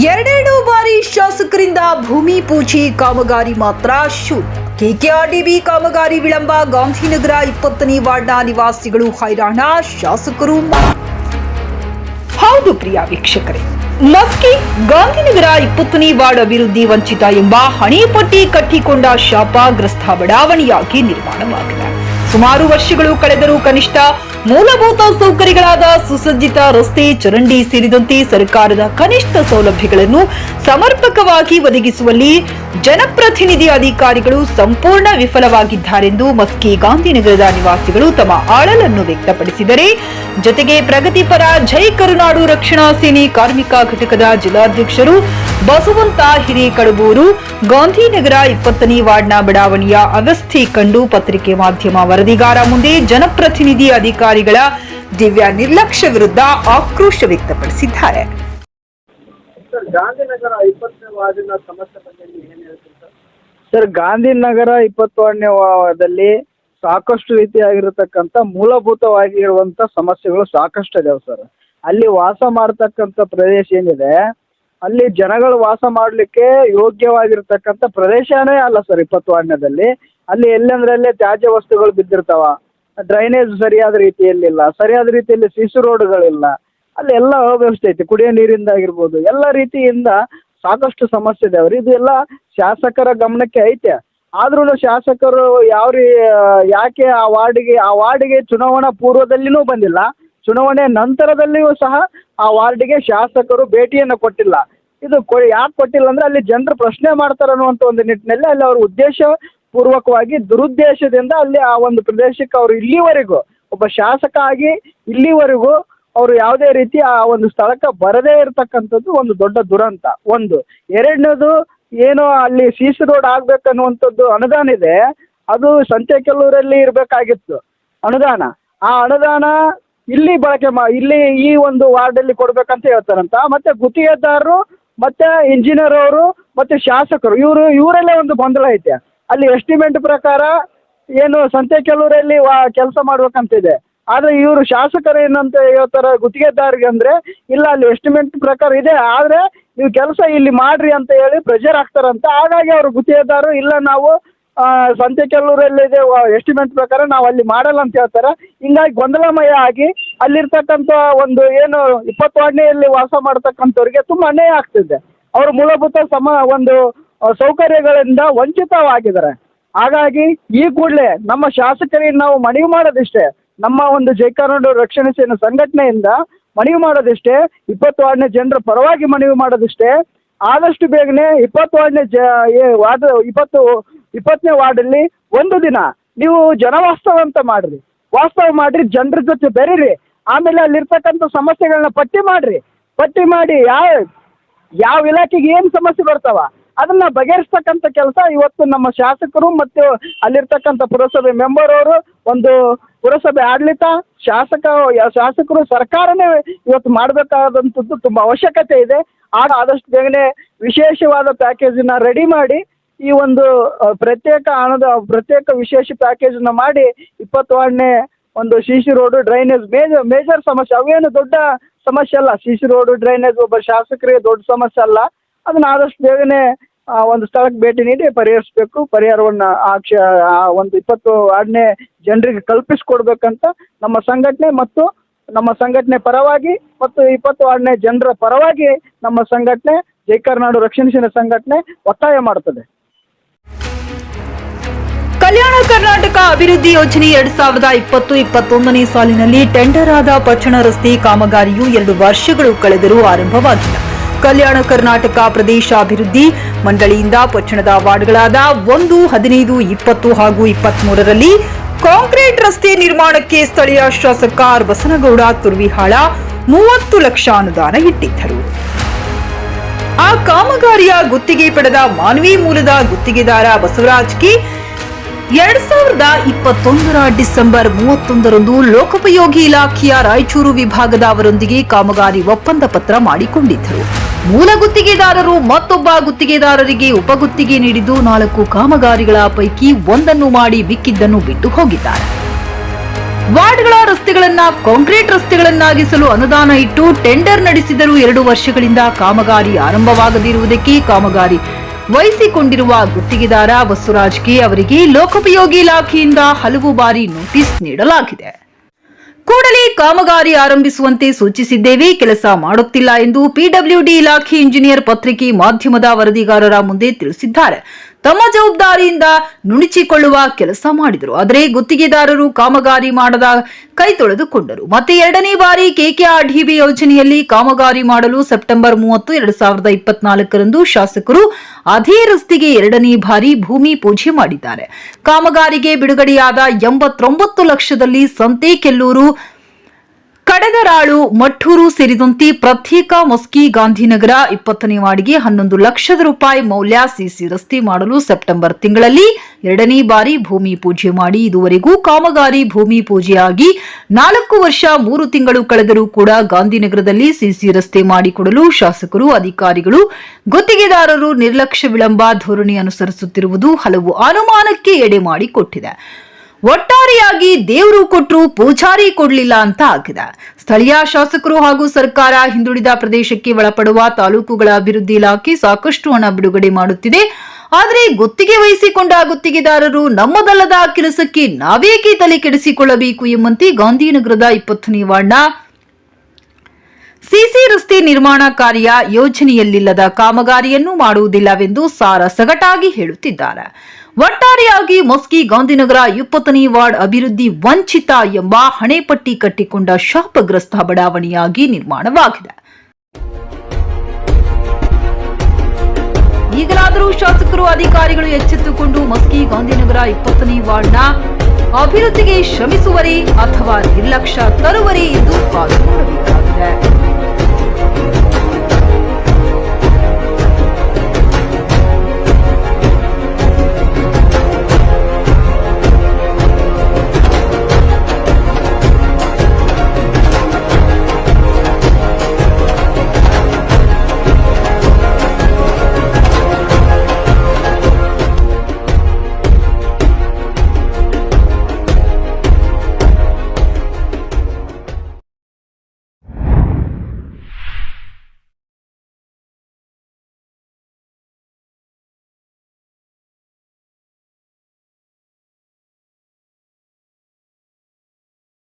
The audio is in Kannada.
ಎರಡೆರಡು ಬಾರಿ ಶಾಸಕರಿಂದ ಭೂಮಿ ಪೂಜೆ ಕಾಮಗಾರಿ ಮಾತ್ರ ಶೂಟ್ ಕೆಕೆಆರ್ಡಿಬಿ ಕಾಮಗಾರಿ ವಿಳಂಬ, ಗಾಂಧಿನಗರ ಇಪ್ಪತ್ತನೇ ವಾರ್ಡ್ನ ನಿವಾಸಿಗಳು ಹೈರಾಣ, ಶಾಸಕರು. ಹೌದು ಪ್ರಿಯ ವೀಕ್ಷಕರೇ ಮಸ್ಕಿ, ಗಾಂಧಿನಗರ ಇಪ್ಪತ್ತನೇ ವಾರ್ಡ್ ಅಭಿವೃದ್ಧಿ ವಂಚಿತ ಎಂಬ ಹಣೆಪಟ್ಟಿ ಕಟ್ಟಿಕೊಂಡ ಶಾಪಗ್ರಸ್ತ ಬಡಾವಣೆಯಾಗಿ ನಿರ್ಮಾಣವಾಗಿದೆ ಸುಮಾರು ವರ್ಷಗಳು ಕಳೆದರೂ ಕನಿಷ್ಠ ಮೂಲಭೂತ ಸೌಕರ್ಯಗಳಾದ ಸುಸಜ್ಜಿತ ರಸ್ತೆ, ಚರಂಡಿ ಸೇರಿದಂತೆ ಸರ್ಕಾರದ ಕನಿಷ್ಠ ಸೌಲಭ್ಯಗಳನ್ನು ಸಮರ್ಪಕವಾಗಿ ಒದಗಿಸುವಲ್ಲಿ ಜನಪ್ರತಿನಿಧಿ ಅಧಿಕಾರಿಗಳು ಸಂಪೂರ್ಣ ವಿಫಲವಾಗಿದ್ದಾರೆಂದು ಮಸ್ಕಿ ಗಾಂಧಿನಗರದ ನಿವಾಸಿಗಳು ತಮ್ಮ ಆಳಲನ್ನು ವ್ಯಕ್ತಪಡಿಸಿದರೆ, ಜೊತೆಗೆ ಪ್ರಗತಿಪರ ಜೈ ಕರುನಾಡು ರಕ್ಷಣಾ ಸೇನೆ ಕಾರ್ಮಿಕ ಘಟಕದ ಜಿಲ್ಲಾಧ್ಯಕ್ಷರು ಬಸವಂತ ಹಿರೇಕಡಬೂರು, ಗಾಂಧಿನಗರ ಇಪ್ಪತ್ತನೇ ವಾರ್ಡ್ನ ಬಡಾವಣೆಯ ಅವಸ್ಥೆ ಕಂಡು ಪತ್ರಿಕೆ ಮಾಧ್ಯಮ ವರದಿಗಾರ ಮುಂದೆ ಜನಪ್ರತಿನಿಧಿ ಅಧಿಕಾರಿಗಳ ದಿವ್ಯ ನಿರ್ಲಕ್ಷ್ಯ ವಿರುದ್ಧ ಆಕ್ರೋಶ ವ್ಯಕ್ತಪಡಿಸಿದ್ದಾರೆ. ಸರ್ ಗಾಂಧಿನಗರ ಇಪ್ಪತ್ತನೇ ವಾರ್ಡಿನ ಸಮಸ್ಯೆ ಬಗ್ಗೆ ಏನು ಹೇಳ್ತೀರಿ ಸರ್? ಸರ್ ಗಾಂಧಿನಗರ ಇಪ್ಪತ್ತೊಂದನೇ ವಾರ್ಡಲ್ಲಿ ಸಾಕಷ್ಟು ರೀತಿಯಾಗಿರತಕ್ಕಂಥ ಮೂಲಭೂತವಾಗಿರುವಂಥ ಸಮಸ್ಯೆಗಳು ಸಾಕಷ್ಟು ಇದಾವೆ ಸರ್. ಅಲ್ಲಿ ವಾಸ ಮಾಡ್ತಕ್ಕಂಥ ಪ್ರದೇಶ ಏನಿದೆ ಅಲ್ಲಿ ಜನಗಳು ವಾಸ ಮಾಡಲಿಕ್ಕೆ ಯೋಗ್ಯವಾಗಿರ್ತಕ್ಕಂಥ ಪ್ರದೇಶನೇ ಅಲ್ಲ ಸರ್ ಇಪ್ಪತ್ತು ವಾರ್ಡ್ನದಲ್ಲಿ ಅಲ್ಲಿ ಎಲ್ಲಂದ್ರಲ್ಲೇ ತ್ಯಾಜ್ಯ ವಸ್ತುಗಳು ಬಿದ್ದಿರ್ತಾವ ಡ್ರೈನೇಜ್ ಸರಿಯಾದ ರೀತಿಯಲ್ಲಿಲ್ಲ, ಸರಿಯಾದ ರೀತಿಯಲ್ಲಿ ಸಿಸು ರೋಡ್ಗಳಿಲ್ಲ, ಅಲ್ಲಿ ಎಲ್ಲ ಅವ್ಯವಸ್ಥೆ ಐತಿ, ಕುಡಿಯೋ ನೀರಿಂದ ಆಗಿರ್ಬೋದು, ಎಲ್ಲ ರೀತಿಯಿಂದ ಸಾಕಷ್ಟು ಸಮಸ್ಯೆ ಇದೆ ಇದು ಇದೆಲ್ಲ ಶಾಸಕರ ಗಮನಕ್ಕೆ ಐತೆ. ಆದ್ರೂ ಶಾಸಕರು ಯಾವ ರೀ, ಯಾಕೆ ಆ ವಾರ್ಡಿಗೆ ಆ ವಾರ್ಡಿಗೆ ಚುನಾವಣಾ ಪೂರ್ವದಲ್ಲಿನೂ ಬಂದಿಲ್ಲ, ಚುನಾವಣೆ ನಂತರದಲ್ಲಿಯೂ ಸಹ ಆ ವಾರ್ಡಿಗೆ ಶಾಸಕರು ಭೇಟಿಯನ್ನು ಕೊಟ್ಟಿಲ್ಲ. ಇದು ಯಾಕೆ ಕೊಟ್ಟಿಲ್ಲ ಅಂದ್ರೆ ಅಲ್ಲಿ ಜನರು ಪ್ರಶ್ನೆ ಮಾಡ್ತಾರೆ ಅನ್ನುವಂತ ಒಂದು ನಿಟ್ಟಿನಲ್ಲಿ ಅಲ್ಲಿ ಅವ್ರ ಉದ್ದೇಶ ಪೂರ್ವಕವಾಗಿ ದುರುದ್ದೇಶದಿಂದ ಅಲ್ಲಿ ಆ ಒಂದು ಪ್ರದೇಶಕ್ಕೆ ಅವರು ಇಲ್ಲಿವರೆಗೂ, ಒಬ್ಬ ಶಾಸಕ ಆಗಿ ಇಲ್ಲಿವರೆಗೂ ಅವರು ಯಾವುದೇ ರೀತಿ ಆ ಒಂದು ಸ್ಥಳಕ್ಕೆ ಬರದೇ ಇರತಕ್ಕಂಥದ್ದು ಒಂದು ದೊಡ್ಡ ದುರಂತ. ಒಂದು. ಎರಡನೇದು, ಏನು ಅಲ್ಲಿ ಸಿ ಸಿ ರೋಡ್ ಆಗ್ಬೇಕನ್ನುವಂಥದ್ದು ಅನುದಾನ ಇದೆ. ಅದು ಸಂತೆಕೆಲ್ಲೂರಲ್ಲಿ ಇರಬೇಕಾಗಿತ್ತು. ಅನುದಾನ. ಆ ಅನುದಾನ ಇಲ್ಲಿ ಬಳಕೆ ಮಾ, ಇಲ್ಲಿ ಈ ಒಂದು ವಾರ್ಡಲ್ಲಿ ಕೊಡ್ಬೇಕಂತ ಹೇಳ್ತಾರಂತ. ಮತ್ತೆ ಗುತ್ತಿಗೆದಾರರು, ಮತ್ತೆ ಇಂಜಿನಿಯರ್ ಅವರು, ಮತ್ತೆ ಶಾಸಕರು, ಇವರು, ಇವರಲ್ಲೇ ಒಂದು ಗೊಂದಲ ಐತೆ. ಅಲ್ಲಿ ಎಸ್ಟಿಮೇಟ್ ಪ್ರಕಾರ ಏನು ಸಂತೆಕೆಲ್ಲೂರಲ್ಲಿ ವಾ ಕೆಲಸ ಮಾಡ್ಬೇಕಂತಿದೆ. ಆದರೆ ಇವರು ಶಾಸಕರು ಏನಂತ ಹೇಳ್ತಾರೆ ಗುತ್ತಿಗೆದಾರಿಗೆ ಅಂದರೆ ಇಲ್ಲ ಅಲ್ಲಿ ಎಸ್ಟಿಮೇಟ್ ಪ್ರಕಾರ ಇದೆ ಆದರೆ ನೀವು ಕೆಲಸ ಇಲ್ಲಿ ಮಾಡ್ರಿ ಅಂತ ಹೇಳಿ ಪ್ರೆಷರ್ ಹಾಕ್ತಾರಂತೆ. ಹಾಗಾಗಿ ಅವರು ಗುತ್ತಿಗೆದಾರರು ಇಲ್ಲ ನಾವು ಆ, ಸಂತೆಕೆಲ್ಲೂರಲ್ಲಿದೆ ಎಸ್ಟಿಮೇಟ್ ಪ್ರಕಾರ ನಾವು ಅಲ್ಲಿ ಮಾಡಲ್ಲ ಅಂತ ಹೇಳ್ತಾರೆ. ಹಿಂಗಾಗಿ ಗೊಂದಲಮಯ ಆಗಿ ಅಲ್ಲಿರ್ತಕ್ಕಂಥ ಒಂದು ಏನು ಇಪ್ಪತ್ತು ವಾರ್ಡ್ನೆಯಲ್ಲಿ ವಾಸ ಮಾಡ್ತಕ್ಕಂಥವ್ರಿಗೆ ತುಂಬಾ ಅನ್ಯಾಯ ಆಗ್ತಿದೆ. ಅವ್ರ ಮೂಲಭೂತ ಸಮ ಒಂದು ಸೌಕರ್ಯಗಳಿಂದ ವಂಚಿತವಾಗಿದ್ದಾರೆ. ಹಾಗಾಗಿ ಈ ಕೂಡಲೇ ನಮ್ಮ ಶಾಸಕರಿಗೆ ನಾವು ಮನವಿ ಮಾಡೋದಿಷ್ಟೇ, ನಮ್ಮ ಒಂದು ಜೈಕಾನೂರು ರಕ್ಷಣೆ ಸೇನೆ ಸಂಘಟನೆಯಿಂದ ಮನವಿ ಮಾಡೋದಿಷ್ಟೇ ಇಪ್ಪತ್ತು ಜನರ ಪರವಾಗಿ ಮನವಿ ಮಾಡೋದಿಷ್ಟೇ, ಆದಷ್ಟು ಬೇಗನೆ ಇಪ್ಪತ್ತು ಜ ವಾರ್ಡ್, ಇಪ್ಪತ್ತು, ಇಪ್ಪತ್ತನೇ ವಾರ್ಡಲ್ಲಿ ಒಂದು ದಿನ ನೀವು ಜನವಾಸ್ತವ ಅಂತ ಮಾಡಿರಿ. ವಾಸ್ತವ ಮಾಡಿರಿ, ಜನರ ಜೊತೆ ಬೆರೀರಿ, ಆಮೇಲೆ ಅಲ್ಲಿರ್ತಕ್ಕಂಥ ಸಮಸ್ಯೆಗಳನ್ನ ಪಟ್ಟಿ ಮಾಡಿರಿ. ಪಟ್ಟಿ ಮಾಡಿ ಯಾವ ಯಾವ ಇಲಾಖೆಗೆ ಏನು ಸಮಸ್ಯೆ ಬರ್ತಾವ? ಅದನ್ನ ಬಗೆಹರಿಸ್ತಕ್ಕಂಥ ಕೆಲಸ ಇವತ್ತು ನಮ್ಮ ಶಾಸಕರು ಮತ್ತು ಅಲ್ಲಿರ್ತಕ್ಕಂಥ ಪುರಸಭೆ ಮೆಂಬರ್ ಅವರು ಒಂದು ಪುರಸಭೆ ಆಡಳಿತ, ಶಾಸಕ, ಶಾಸಕರು ಸರ್ಕಾರನೇ ಇವತ್ತು ಮಾಡಬೇಕಾದಂಥದ್ದು ತುಂಬ ಅವಶ್ಯಕತೆ ಇದೆ. ಆಗ ಆದಷ್ಟು ಬೇಗನೆ ವಿಶೇಷವಾದ ಪ್ಯಾಕೇಜನ್ನ ರೆಡಿ ಮಾಡಿ ಈ ಒಂದು ಪ್ರತ್ಯೇಕ ಹಣದ, ಪ್ರತ್ಯೇಕ ವಿಶೇಷ ಪ್ಯಾಕೇಜನ್ನ ಮಾಡಿ ಇಪ್ಪತ್ತು ವಾರ್ಡ್ನೇ ಒಂದು C road drainage major major ಸಮಸ್ಯೆ, ಅವೇನು ದೊಡ್ಡ ಸಮಸ್ಯೆ ಅಲ್ಲ. ಸಿ ರೋಡು ಡ್ರೈನೇಜ್ ಒಬ್ಬ ಶಾಸಕರಿಗೆ ದೊಡ್ಡ ಸಮಸ್ಯೆ ಅಲ್ಲ. ಅದನ್ನ ಆದಷ್ಟು ಬೇಗನೆ ಆ, ಒಂದು ಸ್ಥಳಕ್ಕೆ ಭೇಟಿ ನೀಡಿ ಪರಿಹರಿಸಬೇಕು. ಪರಿಹಾರವನ್ನು ಆ ಕ್ಷ ಆ ಒಂದು ಇಪ್ಪತ್ತು ವಾರ್ಡ್ನೇ ಜನರಿಗೆ ಕಲ್ಪಿಸಿಕೊಡ್ಬೇಕಂತ ನಮ್ಮ ಸಂಘಟನೆ ಮತ್ತು ನಮ್ಮ ಸಂಘಟನೆ ಪರವಾಗಿ ಮತ್ತು ಇಪ್ಪತ್ತು ವಾರ್ಡ್ನೇ ಜನರ ಪರವಾಗಿ ನಮ್ಮ ಸಂಘಟನೆ ಜೈ ಕರ್ನಾಡು ರಕ್ಷಣಾ ಸೇನೆ ಸಂಘಟನೆ ಒತ್ತಾಯ ಮಾಡುತ್ತದೆ ಕಲ್ಯಾಣ ಕರ್ನಾಟಕ ಅಭಿವೃದ್ಧಿ ಯೋಜನೆ ಎರಡ್ ಸಾವಿರದ ಇಪ್ಪತ್ತು ಇಪ್ಪತ್ತೊಂದನೇ ಸಾಲಿನಲ್ಲಿ ಟೆಂಡರ್ ಆದ ಪಟ್ಟಣ ರಸ್ತೆ ಕಾಮಗಾರಿಯು ಎರಡು ವರ್ಷಗಳು ಕಳೆದರೂ ಆರಂಭವಾಗಿಲ್ಲ. ಕಲ್ಯಾಣ ಕರ್ನಾಟಕ ಪ್ರದೇಶ ಅಭಿವೃದ್ಧಿ ಮಂಡಳಿಯಿಂದ ಪಟ್ಟಣದ ವಾರ್ಡ್ಗಳಾದ ಒಂದು, ಹದಿನೈದು, ಇಪ್ಪತ್ತು ಹಾಗೂ ಇಪ್ಪತ್ತ್ ಮೂರರಲ್ಲಿ ಕಾಂಕ್ರೀಟ್ ರಸ್ತೆ ನಿರ್ಮಾಣಕ್ಕೆ ಸ್ಥಳೀಯ ಶಾಸಕ ಆರ್. ಬಸನಗೌಡ ತುರ್ವಿಹಾಳ ಮೂವತ್ತು ಲಕ್ಷ ಅನುದಾನ ಇಟ್ಟಿದ್ದರು. ಆ ಕಾಮಗಾರಿಯ ಗುತ್ತಿಗೆ ಪಡೆದ ಮಾನವಿ ಮೂಲದ ಗುತ್ತಿಗೆದಾರ ಬಸವರಾಜ್ ಕಿ ಎರಡ್ ಸಾವಿರದ ಇಪ್ಪತ್ತೊಂದರ ಡಿಸೆಂಬರ್ ಮೂವತ್ತೊಂದರಂದು ಲೋಕೋಪಯೋಗಿ ಇಲಾಖೆಯ ರಾಯಚೂರು ವಿಭಾಗದ ಅವರೊಂದಿಗೆ ಕಾಮಗಾರಿ ಒಪ್ಪಂದ ಪತ್ರ ಮಾಡಿಕೊಂಡಿದ್ದರು. ಮೂಲ ಗುತ್ತಿಗೆದಾರರು ಮತ್ತೊಬ್ಬ ಗುತ್ತಿಗೆದಾರರಿಗೆ ಉಪಗುತ್ತಿಗೆ ನೀಡಿದ್ದು ನಾಲ್ಕು ಕಾಮಗಾರಿಗಳ ಪೈಕಿ ಒಂದನ್ನು ಮಾಡಿ ಮಿಕ್ಕಿದ್ದನ್ನು ಬಿಟ್ಟು ಹೋಗಿದ್ದಾರೆ. ವಾರ್ಡ್ಗಳ ರಸ್ತೆಗಳನ್ನ ಕಾಂಕ್ರೀಟ್ ರಸ್ತೆಗಳನ್ನಾಗಿಸಲು ಅನುದಾನ ಇಟ್ಟು ಟೆಂಡರ್ ನಡೆಸಿದರೂ ಎರಡು ವರ್ಷಗಳಿಂದ ಕಾಮಗಾರಿ ಆರಂಭವಾಗದಿರುವುದಕ್ಕೆ ಕಾಮಗಾರಿ ವಹಿಸಿಕೊಂಡಿರುವ ಗುತ್ತಿಗೆದಾರ ಬಸವರಾಜ್ ಕೆ ಅವರಿಗೆ ಲೋಕೋಪಯೋಗಿ ಇಲಾಖೆಯಿಂದ ಹಲವು ಬಾರಿ ನೋಟಿಸ್ ನೀಡಲಾಗಿದೆ. ಕೂಡಲೇ ಕಾಮಗಾರಿ ಆರಂಭಿಸುವಂತೆ ಸೂಚಿಸಿದ್ದೇವೆ, ಕೆಲಸ ಮಾಡುತ್ತಿಲ್ಲ ಎಂದು ಪಿಡಬ್ಲ್ಯೂಡಿ ಇಲಾಖೆ ಇಂಜಿನಿಯರ್ ಪತ್ರಿಕೆ ಮಾಧ್ಯಮದ ವರದಿಗಾರರ ಮುಂದೆ ತಿಳಿಸಿದ್ದಾರೆ. ತಮ್ಮ ಜವಾಬ್ದಾರಿಯಿಂದ ನುಣುಚಿಕೊಳ್ಳುವ ಕೆಲಸ ಮಾಡಿದರು. ಆದರೆ ಗುತ್ತಿಗೆದಾರರು ಕಾಮಗಾರಿ ಮಾಡದ ಕೈ ತೊಳೆದುಕೊಂಡರು. ಮತ್ತೆ ಎರಡನೇ ಬಾರಿ ಕೆಕೆಆರ್ಡಿಬಿ ಯೋಜನೆಯಲ್ಲಿ ಕಾಮಗಾರಿ ಮಾಡಲು ಸೆಪ್ಟೆಂಬರ್ ಮೂವತ್ತು, ಎರಡ್ ಸಾವಿರದ ಇಪ್ಪತ್ನಾಲ್ಕರಂದು ಶಾಸಕರು ಅದೇ ರಸ್ತೆಗೆ ಎರಡನೇ ಬಾರಿ ಭೂಮಿ ಪೂಜೆ ಮಾಡಿದ್ದಾರೆ. ಕಾಮಗಾರಿಗೆ ಬಿಡುಗಡೆಯಾದ ಎಂಬತ್ತೊಂಬತ್ತು ಲಕ್ಷದಲ್ಲಿ ಸಂತೆಕೆಲ್ಲೂರು ಕಡದರಾಳು ಮಠೂರು ಸೇರಿದಂತೆ ಪ್ರತ್ಯೇಕ ಮಸ್ಕಿ ಗಾಂಧಿನಗರ ಇಪ್ಪತ್ತನೇ ವಾರ್ಡ್ಗೆ ಹನ್ನೊಂದು ಲಕ್ಷದ ರೂಪಾಯಿ ಮೌಲ್ಯ ಸಿಸಿ ರಸ್ತೆ ಮಾಡಲು ಸೆಪ್ಟೆಂಬರ್ ತಿಂಗಳಲ್ಲಿ ಎರಡನೇ ಬಾರಿ ಭೂಮಿ ಪೂಜೆ ಮಾಡಿ ಇದುವರೆಗೂ ಕಾಮಗಾರಿ ಭೂಮಿ ಪೂಜೆಯಾಗಿ ನಾಲ್ಕು ವರ್ಷ ಮೂರು ತಿಂಗಳು ಕಳೆದರೂ ಕೂಡ ಗಾಂಧಿನಗರದಲ್ಲಿ ಸಿಸಿ ರಸ್ತೆ ಮಾಡಿಕೊಡಲು ಶಾಸಕರು, ಅಧಿಕಾರಿಗಳು, ಗುತ್ತಿಗೆದಾರರು ನಿರ್ಲಕ್ಷ್ಯ ವಿಳಂಬ ಧೋರಣೆ ಅನುಸರಿಸುತ್ತಿರುವುದು ಹಲವು ಅನುಮಾನಕ್ಕೆ ಎಡೆ ಮಾಡಿಕೊಟ್ಟಿದೆ. ಒಟ್ಟಾರೆಯಾಗಿ ದೇವರು ಕೊಟ್ಟರು ಪೂಜಾರಿ ಕೊಡಲಿಲ್ಲ ಅಂತ ಆಗಿದೆ. ಸ್ಥಳೀಯ ಶಾಸಕರು ಹಾಗೂ ಸರ್ಕಾರ ಹಿಂದುಳಿದ ಪ್ರದೇಶಕ್ಕೆ ಒಳಪಡುವ ತಾಲೂಕುಗಳ ಅಭಿವೃದ್ಧಿ ಇಲಾಖೆ ಸಾಕಷ್ಟು ಹಣ ಬಿಡುಗಡೆ ಮಾಡುತ್ತಿದೆ. ಆದರೆ ಗುತ್ತಿಗೆ ವಹಿಸಿಕೊಂಡ ಗುತ್ತಿಗೆದಾರರು ನಮ್ಮದಲ್ಲದ ಕೆಲಸಕ್ಕೆ ನಾವೇಕೆ ತಲೆ ಕೆಡಿಸಿಕೊಳ್ಳಬೇಕು ಎಂಬಂತೆ ಗಾಂಧಿನಗರದ ಇಪ್ಪತ್ತನೇ ವಾರ್ಡ್ನ ಸಿಸಿ ರಸ್ತೆ ನಿರ್ಮಾಣ ಕಾರ್ಯ ಯೋಜನೆಯಲ್ಲಿಲ್ಲದ ಕಾಮಗಾರಿಯನ್ನು ಮಾಡುವುದಿಲ್ಲವೆಂದು ಸಾರ ಸಗಟಾಗಿ ಹೇಳುತ್ತಿದ್ದಾರೆ. ಒಟ್ಟಾರೆಯಾಗಿ ಮೊಸ್ಕಿ ಗಾಂಧಿನಗರ ಇಪ್ಪತ್ತನೇ ವಾರ್ಡ್ ಅಭಿವೃದ್ಧಿ ವಂಚಿತ ಎಂಬ ಹಣೆಪಟ್ಟಿ ಕಟ್ಟಿಕೊಂಡ ಶಾಪಗ್ರಸ್ತ ಬಡಾವಣೆಯಾಗಿ ನಿರ್ಮಾಣವಾಗಿದೆ. ಈಗಲಾದರೂ ಶಾಸಕರು ಅಧಿಕಾರಿಗಳು ಎಚ್ಚೆತ್ತುಕೊಂಡು ಮಸ್ಕಿ ಗಾಂಧಿನಗರ ಇಪ್ಪತ್ತನೇ ವಾರ್ಡ್ನ ಅಭಿವೃದ್ಧಿಗೆ ಶ್ರಮಿಸುವರೇ ಅಥವಾ ನಿರ್ಲಕ್ಷ್ಯ ತರುವರೇ ಎಂದು ಕಾದು